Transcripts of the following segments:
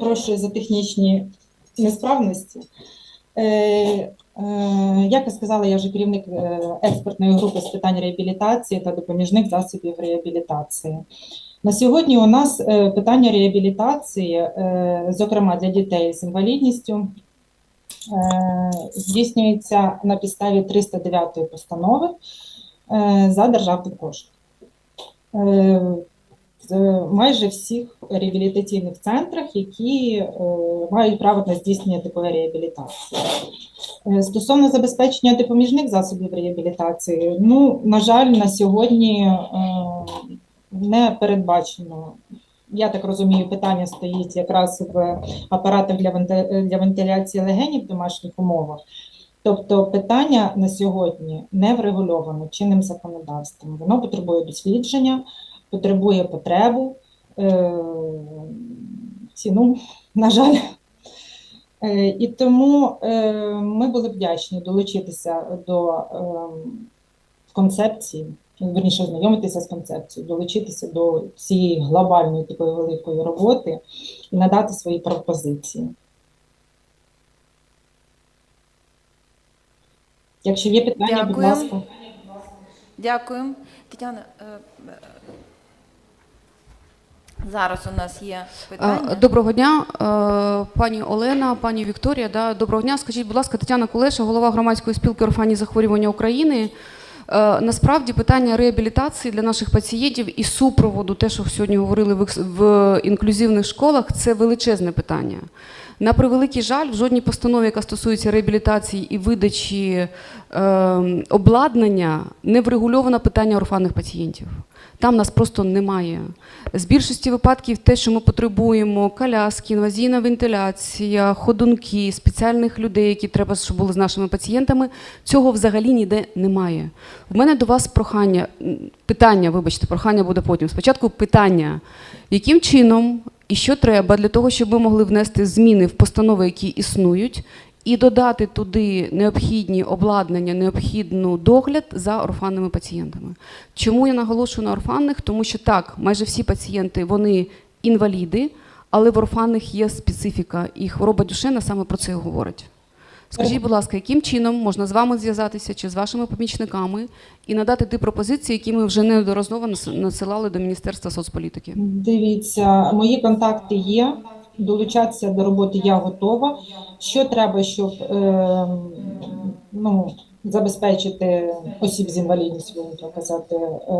Прошу за технічні несправності. Е, е, як я сказала, я вже керівник е, експертної групи з питань реабілітації та допоміжних засобів реабілітації. На сьогодні у нас питання реабілітації, зокрема для дітей з інвалідністю, здійснюється на підставі 309 постанови за державний кошт. Майже всіх реабілітаційних центрах, які е, мають право на здійснення такої реабілітації. Е, Стосовно забезпечення допоміжних засобів реабілітації, ну, на жаль, на сьогодні е, не передбачено. Я так розумію, питання стоїть якраз в апаратах для вентиляції легенів в домашніх умовах. Тобто питання на сьогодні не врегульовано чинним законодавством. Воно потребує дослідження, потребує потребу, е, ціну, на жаль. Е, І тому е, ми були вдячні долучитися до концепції, верніше ознайомитися з концепцією, долучитися до цієї глобальної такої великої роботи і надати свої пропозиції. Якщо є питання, будь ласка. Дякую. Тетяна, зараз у нас є питання. Доброго дня, е, пані Олена, пані Вікторія. Да, доброго дня. Скажіть, будь ласка, Тетяна Кулеша, голова громадської спілки орфанні захворювання України. Е, Насправді питання реабілітації для наших пацієнтів і супроводу, те, що сьогодні говорили в в інклюзивних школах, це величезне питання. На превеликий жаль, в жодній постанові, яка стосується реабілітації і видачі е, обладнання, не врегульовано питання орфанних пацієнтів. Там нас просто немає. З більшості випадків те, що ми потребуємо коляски, інвазійна вентиляція, ходунки, спеціальних людей, які треба, щоб були з нашими пацієнтами, цього взагалі ніде немає. У мене до вас прохання, питання, вибачте, прохання буде потім. Спочатку питання, яким чином і що треба для того, щоб ми могли внести зміни в постанови, які існують, і додати туди необхідні обладнання, необхідну догляд за орфанними пацієнтами. Чому я наголошую на орфанних? Тому що так, майже всі пацієнти вони інваліди, але в орфанних є специфіка, і хвороба Дюшена саме про це говорить. Скажіть, будь ласка, яким чином можна з вами зв'язатися чи з вашими помічниками і надати ті пропозиції, які ми вже неодноразово нас- надсилали до Міністерства соцполітики? Дивіться, мої контакти є. Долучатися до роботи я готова. Що треба, щоб е, ну, забезпечити осіб з інвалідністю, казати, е,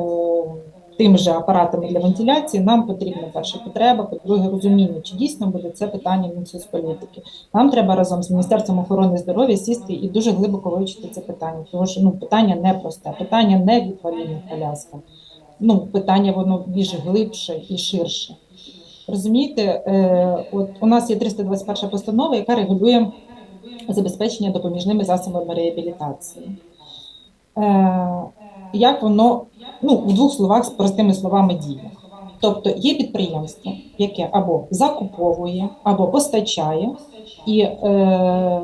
тим же апаратами для вентиляції, нам потрібна перша потреба, по-друге, розуміння, чи дійсно буде це питання Мінсоцполітики. Нам треба разом з Міністерством охорони здоров'я сісти і дуже глибоко вивчити це питання, тому що ну, питання не просте, питання не в інвалідних колясках. Ну, питання воно більш глибше і ширше. Розумієте, е, от у нас є 321 постанова, яка регулює забезпечення допоміжними засобами реабілітації. Е, як воно ну, в двох словах з простими словами діє? Тобто є підприємство, яке або закуповує, або постачає, і е, е,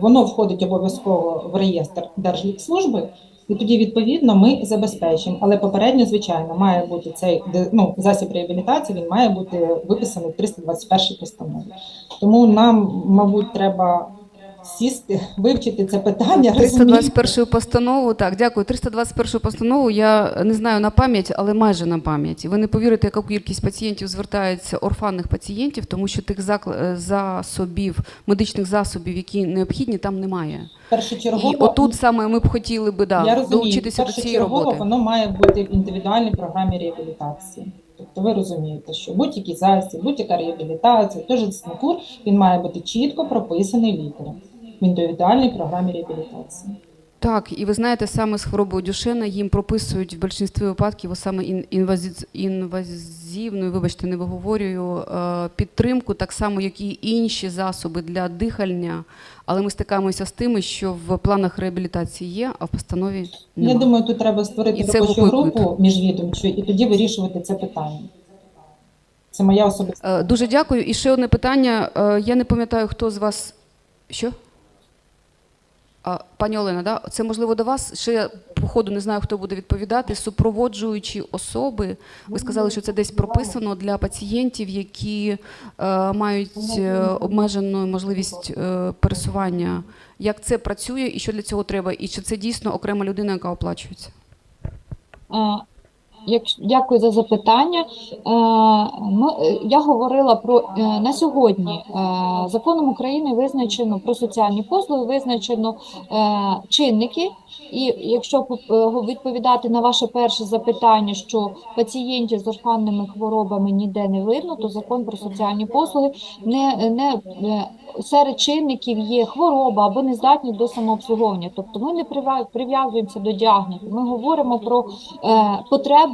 воно входить обов'язково в реєстр Держлікслужби, і тоді, відповідно, ми забезпечимо. Але попередньо, звичайно, має бути цей ну, засіб реабілітації, він має бути виписаний в 321 постанові. Тому нам, мабуть, треба сісти, вивчити це питання. розумієте? 321 постанову, так, дякую. 321 постанову я не знаю на пам'ять, але майже на пам'ять. Ви не повірите, яка кількість пацієнтів звертається орфанних пацієнтів, тому що тих е, засобів, медичних засобів, які необхідні, там немає. Першочергово, І отут саме ми б хотіли би да, я долучитися до цієї роботи. воно має бути в індивідуальній програмі реабілітації. Тобто ви розумієте, що будь-який засіб, будь-яка реабілітація, той же снекур, він має бути чітко прописаний лікарем в індивідуальній програмі реабілітації. Так, і ви знаєте, саме з хворобою Дюшена їм прописують в більшості випадків саме ін- інвазі- інвазивну, вибачте, не виговорюю, е, підтримку, так само, як і інші засоби для дихання. Але ми стикаємося з тими, що в планах реабілітації є, а в постанові Я думаю, тут треба створити робочу групу міжвідомчу і тоді вирішувати це питання. Це моя особиста. Е, Дуже дякую. І ще одне питання. Е, Я не пам'ятаю, хто з вас. Що? Пані Олена, да? це можливо до вас. Ще я по ходу не знаю, хто буде відповідати. Супроводжуючі особи. Ви сказали, що це десь прописано для пацієнтів, які е, мають е, обмежену можливість е, пересування. Як це працює і що для цього треба? І чи це дійсно окрема людина, яка оплачується? Якщо дякую за запитання. Е, Ми, е, я говорила про е, на сьогодні законом України визначено про соціальні послуги, визначено чинники. І якщо відповідати на ваше перше запитання, що пацієнтів з орфанними хворобами ніде не видно, то закон про соціальні послуги не, не серед чинників є хвороба або нездатність до самообслуговування. Тобто ми не прив'язуємося до діагнозу. Ми говоримо про е,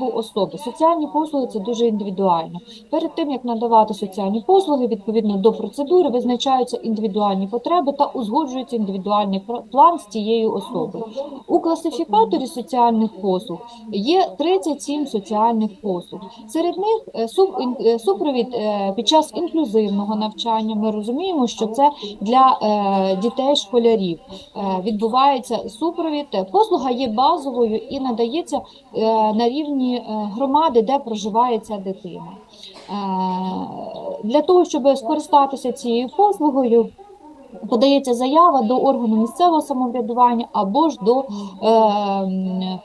потребу особи. Соціальні послуги це дуже індивідуально. Перед тим як надавати соціальні послуги, відповідно до процедури визначаються індивідуальні потреби та узгоджується індивідуальний план з тією особою. У класифікаторі соціальних послуг є 37 соціальних послуг. Серед них е, е, супровід е, під час інклюзивного навчання. Ми розуміємо, що це для дітей школярів відбувається супровід. Послуга є базовою і надається на рівні громади, де проживає ця дитина. Е, Для того, щоб скористатися цією послугою, подається заява до органу місцевого самоврядування або ж до е,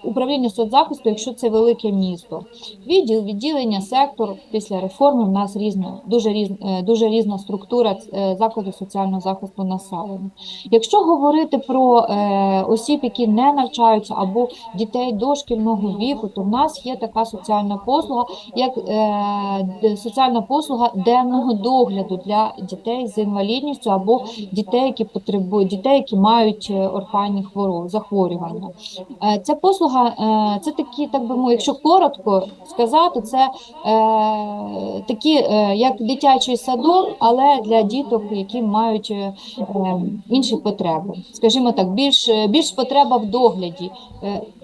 управління соцзахисту, якщо це велике місто. Відділ, відділення, сектор після реформи в нас різно, дуже, різ, е, дуже різна структура е, закладів соціального захисту населення. Якщо говорити про е, осіб, які не навчаються, або дітей дошкільного віку, то в нас є така соціальна послуга, як е, соціальна послуга денного догляду для дітей з інвалідністю або дітей, які потребують дітей, які мають е, орфанні хвороби, захворювання. Е, Ця послуга е, це такі, так би мовити, якщо коротко сказати, це такі, як дитячий садок, але для діток, які мають інші потреби. Скажімо так, більш, більш потреба в догляді,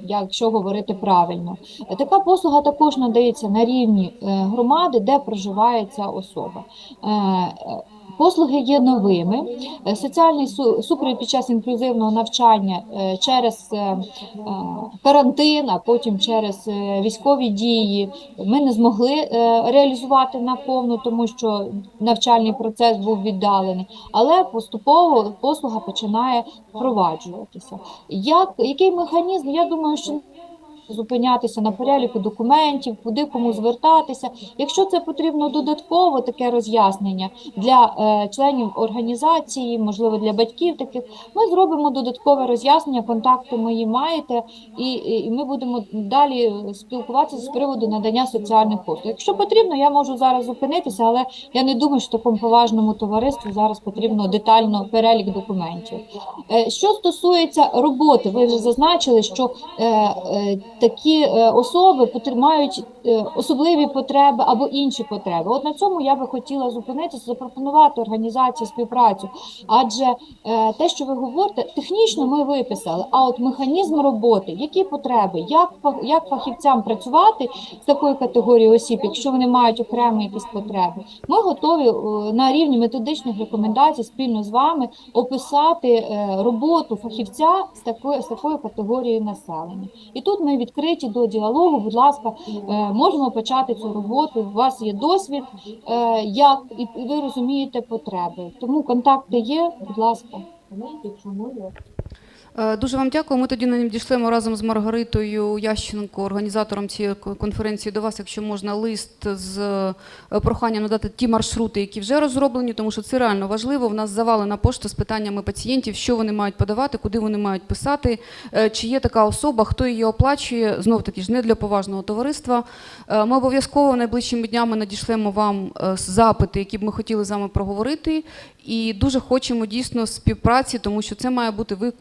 якщо говорити правильно. Така послуга також надається на рівні громади, де проживає ця особа. Послуги є новими. Е, Соціальний су- супровід під час інклюзивного навчання е, через е, карантин, а потім через військові дії ми не змогли реалізувати наповну, тому що навчальний процес був віддалений. Але поступово послуга починає впроваджуватися. Як який механізм? Я думаю, що зупинятися на переліку документів, куди кому звертатися. Якщо це потрібно додатково таке роз'яснення для е, членів організації, можливо, для батьків таких, ми зробимо додаткове роз'яснення. Контакти мої маєте, і, і ми будемо далі спілкуватися з приводу надання соціальних послуг. Якщо потрібно, я можу зараз зупинитися, але я не думаю, що такому поважному товариству зараз потрібно детально перелік документів. Е, Що стосується роботи, ви вже зазначили, що е, такі е, особи потр- мають е, особливі потреби або інші потреби. От на цьому я би хотіла зупинитися, запропонувати організації співпрацю. Адже е, те, що ви говорите, технічно ми виписали. А от механізм роботи, які потреби, як як фахівцям працювати з такою категорією осіб, якщо вони мають окремі якісь потреби, ми готові е, на рівні методичних рекомендацій спільно з вами описати е, роботу фахівця з такою з такою категорією населення. І тут ми відкриті до діалогу. Будь ласка, е, можемо почати цю роботу. У вас є досвід, е, як і ви розумієте потреби. Тому контакти є. Будь ласка. Е, Дуже вам дякую. Ми тоді надішлемо разом з Маргаритою Ященко, організатором цієї конференції, до вас, якщо можна, лист з е, проханням надати ті маршрути, які вже розроблені, тому що це реально важливо. В нас завалена пошта з питаннями пацієнтів, що вони мають подавати, куди вони мають писати, е, чи є така особа, хто її оплачує. Знов таки ж не для поважного товариства. Ми обов'язково найближчими днями надішлемо вам запити, які б ми хотіли з вами проговорити. І дуже хочемо дійсно співпраці, тому що це має бути ви-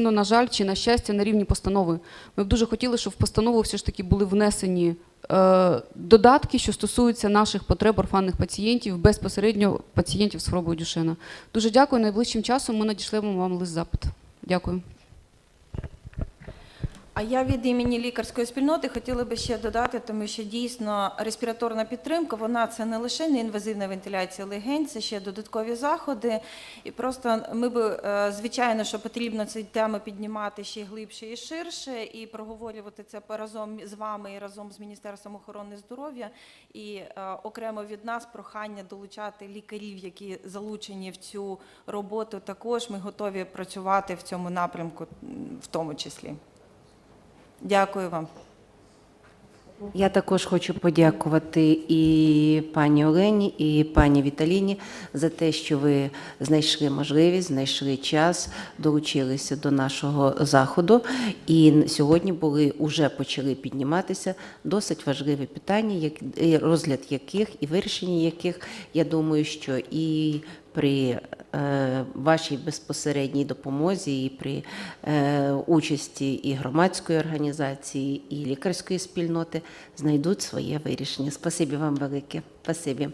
виписано, на жаль, чи на щастя, на рівні постанови. Ми б дуже хотіли, щоб в постанову все ж таки були внесені е, додатки, що стосуються наших потреб орфанних пацієнтів, безпосередньо пацієнтів з хворобою Дюшена. Дуже дякую. Найближчим часом ми надішлемо вам лист запит. Дякую. А я від імені лікарської спільноти хотіла би ще додати, тому що дійсно респіраторна підтримка, вона це не лише неінвазивна вентиляція легень, це ще додаткові заходи. І просто ми би, е, звичайно, що потрібно ці теми піднімати ще глибше і ширше, і проговорювати це разом з вами і разом з Міністерством охорони здоров'я. І е, окремо від нас прохання долучати лікарів, які залучені в цю роботу. Також ми готові працювати в цьому напрямку, в тому числі. Дякую вам. Я також хочу подякувати і пані Олені, і пані Віталіні за те, що ви знайшли можливість, знайшли час, долучилися до нашого заходу. І сьогодні були уже почали підніматися досить важливі питання, як розгляд яких і вирішення яких я думаю, що і при е, вашій безпосередній допомозі, і при е, участі і громадської організації, і лікарської спільноти знайдуть своє вирішення. Спасибі вам велике. Спасибі.